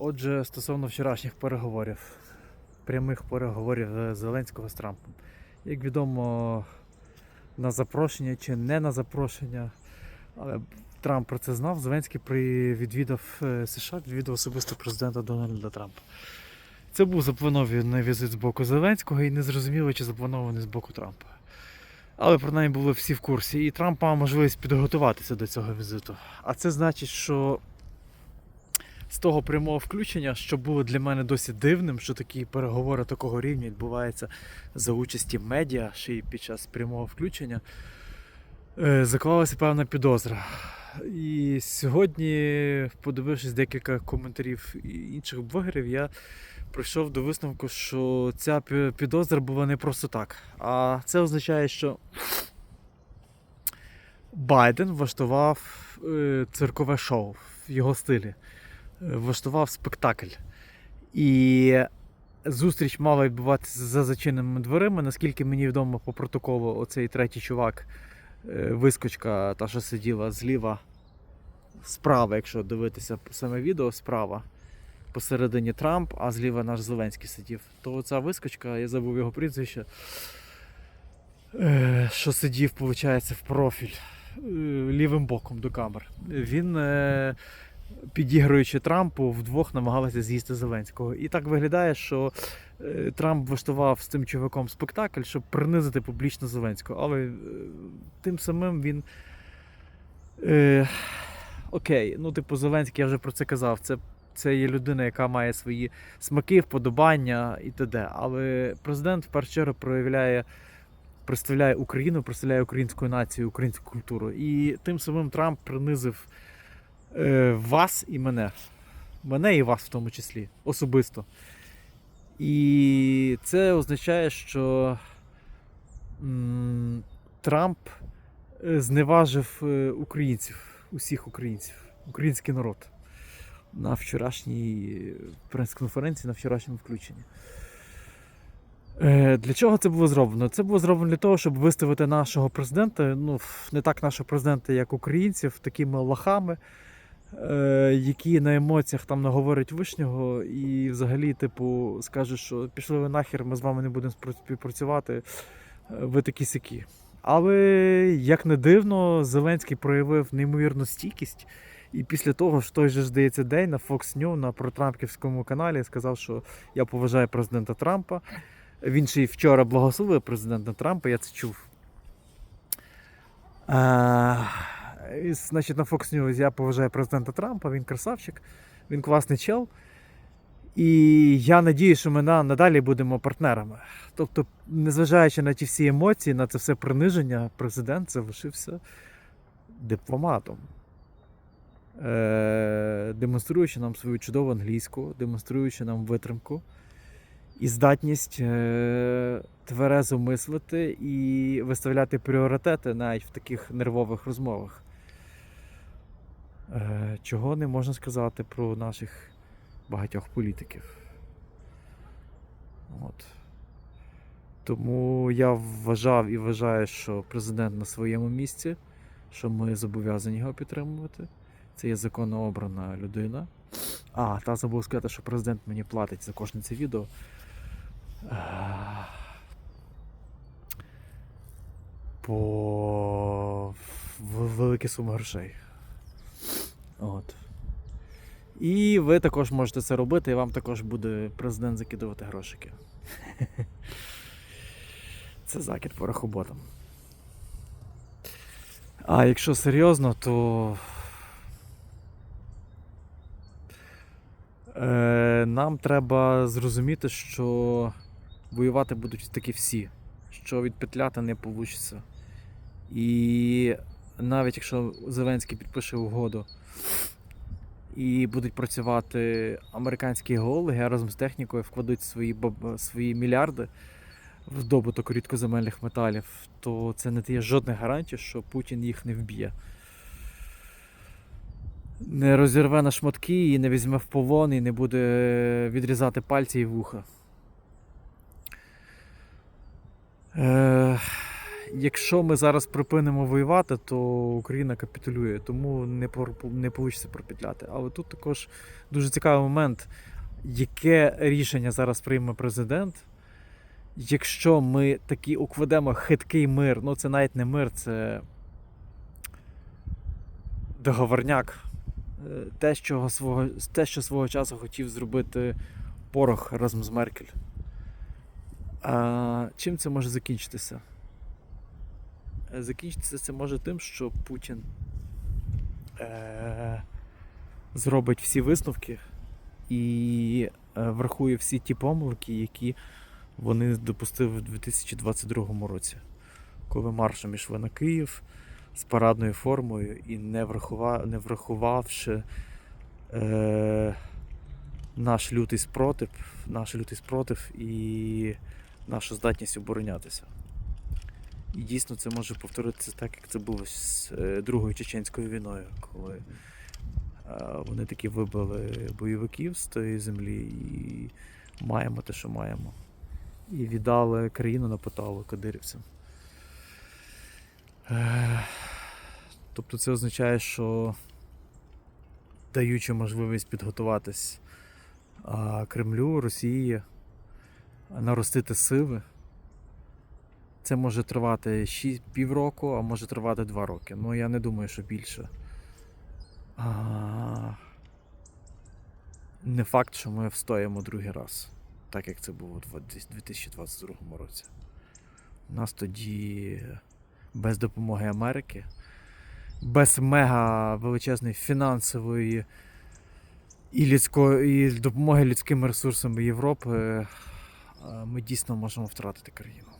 Отже, стосовно вчорашніх переговорів, прямих переговорів е, Зеленського з Трампом. Як відомо, на запрошення чи не на запрошення, але Трамп про це знав. Зеленський відвідав е, США, відвідав особисто президента Дональда Трампа. Це був запланований візит з боку Зеленського і незрозуміло, чи запланований з боку Трампа. Але принаймні були всі в курсі, і Трамп мав можливість підготуватися до цього візиту. А це значить, що з того прямого включення, що було для мене досить дивним, що такі переговори такого рівня відбуваються за участі медіа, ще й під час прямого включення, е, заклалася певна підозра. І сьогодні, подивившись декілька коментарів інших блогерів, я прийшов до висновку, що ця підозра була не просто так. А це означає, що Байден влаштував е, циркове шоу в його стилі, влаштував спектакль. І зустріч мала відбуватися за зачиненими дверима. Наскільки мені відомо по протоколу, оцей третій чувак, е, вискочка, та, що сиділа зліва, справа, якщо дивитися саме відео, справа. Посередині Трамп, а зліва наш Зеленський сидів. То ця вискочка, я забув його прізвище, е, що сидів, виходить, в профіль е, лівим боком до камер. Він, підігруючи Трампу, вдвох намагалися з'їсти Зеленського. І так виглядає, що е, Трамп влаштував з цим чуваком спектакль, щоб принизити публічно Зеленського. Але е, тим самим він. Е, окей, ну, типу, Зеленський, я вже про це казав. Це це є людина, яка має свої смаки, вподобання і т.д. Але президент в першу чергу проявляє, представляє Україну, представляє українську націю, українську культуру. І тим самим Трамп принизив е, вас і мене. Мене і вас в тому числі, особисто. І це означає, що м, Трамп е, зневажив е, українців, усіх українців, український народ на вчорашній прес-конференції, на вчорашньому включенні. Е, Для чого це було зроблено? Це було зроблено для того, щоб виставити нашого президента, ну, не так нашого президента, як українців, такими лохами, е, які на емоціях там наговорять вишнього і взагалі, типу, скажуть, що пішли ви нахер, ми з вами не будемо співпрацювати, е, ви такі сякі. Але, як не дивно, Зеленський проявив неймовірну стійкість. І після того ж той же здається день на Fox News на протрампівському каналі сказав, що я поважаю президента Трампа. Він ще й вчора благословив президента Трампа, я це чув. А, і, значить, на Fox News я поважаю президента Трампа, він красавчик, він класний чел. І я надію, що ми надалі будемо партнерами. Тобто, незважаючи на ті всі емоції, на це все приниження, президент залишився дипломатом е, демонструючи нам свою чудову англійську, демонструючи нам витримку і здатність е, тверезо мислити і виставляти пріоритети навіть в таких нервових розмовах. Е, чого не можна сказати про наших багатьох політиків. От. Тому я вважав і вважаю, що президент на своєму місці, що ми зобов'язані його підтримувати. Це є законно обрана людина. А, та забув сказати, що президент мені платить за кожне це відео. Е, По в- великі суми грошей. От. І ви також можете це робити, і вам також буде президент закидувати грошики. Це закид по рахоботам. А якщо серйозно, то Е, нам треба зрозуміти, що воювати будуть таки всі, що відпетляти не вийде. І навіть якщо Зеленський підпише угоду і будуть працювати американські геологи разом з технікою, вкладуть свої, свої мільярди в добуток рідкоземельних металів, то це не дає жодних гарантій, що Путін їх не вб'є не розірве на шматки і не візьме в полон і не буде відрізати пальці і вуха. Е, якщо ми зараз припинимо воювати, то Україна капітулює, тому не, не вийде пропетляти. Але тут також дуже цікавий момент, яке рішення зараз прийме президент. Якщо ми таки укладемо хиткий мир, ну це навіть не мир, це договорняк. Е, Те, що свого, те, що свого часу хотів зробити Порох разом з Меркель. А, чим це може закінчитися? Закінчитися це може тим, що Путін е, зробить всі висновки і е, врахує всі ті помилки, які вони допустили в 2022 році, коли маршем ішли на Київ з парадною формою і не, врахува, не врахувавши е, наш лютий спротив, наш лютий спротив і нашу здатність оборонятися. І дійсно це може повторитися так, як це було з е, Другою Чеченською війною, коли е, вони таки вибили бойовиків з тої землі і маємо те, що маємо. І віддали країну на поталу кадирівцям. Е, Тобто це означає, що даючи можливість підготуватись Кремлю, Росії, наростити сили. Це може тривати 6, півроку, а може тривати 2 роки. Ну я не думаю, що більше. А, не факт, що ми встоїмо другий раз, так як це було у 2022 році. У нас тоді без допомоги Америки, без мега величезної фінансової і, людської, і допомоги людським ресурсам Європи, е, ми дійсно можемо втратити країну.